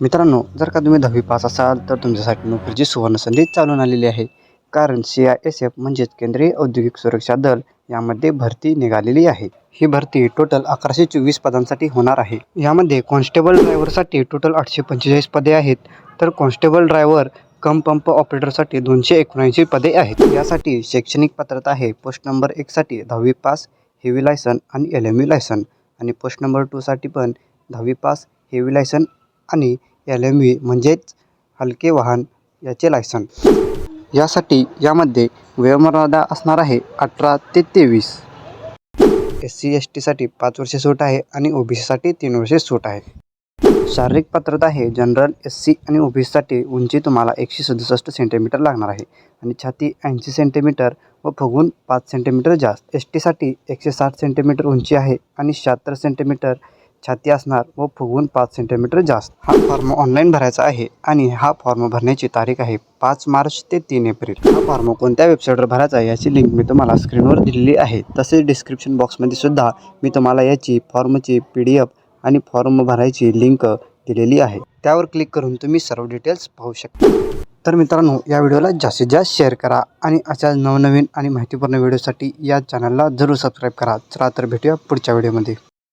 मित्रांनो जर का तुम्ही दहावी पास असाल तर तुमच्यासाठी नोकरीची सुवर्ण संधी चालून आलेली आहे. कारण सी आय एस एफ म्हणजेच केंद्रीय औद्योगिक सुरक्षा दल यामध्ये भरती निघालेली आहे. ही भरती टोटल अकराशे चोवीस पदांसाठी होणार आहे. यामध्ये कॉन्स्टेबल ड्रायव्हरसाठी टोटल आठशे पंचेचाळीस पदे आहेत. तर कॉन्स्टेबल ड्रायव्हर कम पंप ऑपरेटरसाठी दोनशे एकोणऐंशी पदे आहेत. यासाठी शैक्षणिक पात्रता आहे. पोस्ट नंबर एकसाठी दहावी पास हेवी लायसन आणि एल एम यू लायसन आणि पोस्ट नंबर टूसाठी पण दहावी पास हेवी लायसन आणि एल एम व्ही म्हणजेच हलके वाहन याचे लायसन यासाठी यामध्ये वयोमर्यादा असणार आहे अठरा ते तेवीस. एस सी एस टीसाठी पाच वर्षे सूट आहे आणि ओ बी सीसाठी तीन वर्षे सूट आहे. शारीरिक पात्रता आहे जनरल एस सी आणि ओ बी सीसाठी उंची तुम्हाला एकशे सदुसष्ट सेंटीमीटर लागणार आहे आणि छाती ऐंशी सेंटीमीटर व फुगून पाच सेंटीमीटर जास्त. एस टीसाठी एकशे साठ सेंटीमीटर उंची आहे आणि शहात्तर सेंटीमीटर छाती असणार व फुगवून पाच सेंटीमीटर जास्त. हा फॉर्म ऑनलाईन भरायचा आहे आणि हा फॉर्म भरण्याची तारीख आहे पाच मार्च ते तीन एप्रिल. हा फॉर्म कोणत्या वेबसाईटवर भरायचा आहे याची लिंक मी तुम्हाला स्क्रीनवर दिलेली आहे. तसेच डिस्क्रिप्शन बॉक्समध्ये सुद्धा मी तुम्हाला याची फॉर्मची पी डी एफ आणि फॉर्म भरायची लिंक दिलेली आहे. त्यावर क्लिक करून तुम्ही सर्व डिटेल्स पाहू शकता. तर मित्रांनो या व्हिडिओला जास्तीत जास्त शेअर करा आणि अशा नवनवीन आणि माहितीपूर्ण व्हिडिओसाठी या चॅनलला जरूर सबस्क्राईब करा. चला तर भेटूया पुढच्या व्हिडिओमध्ये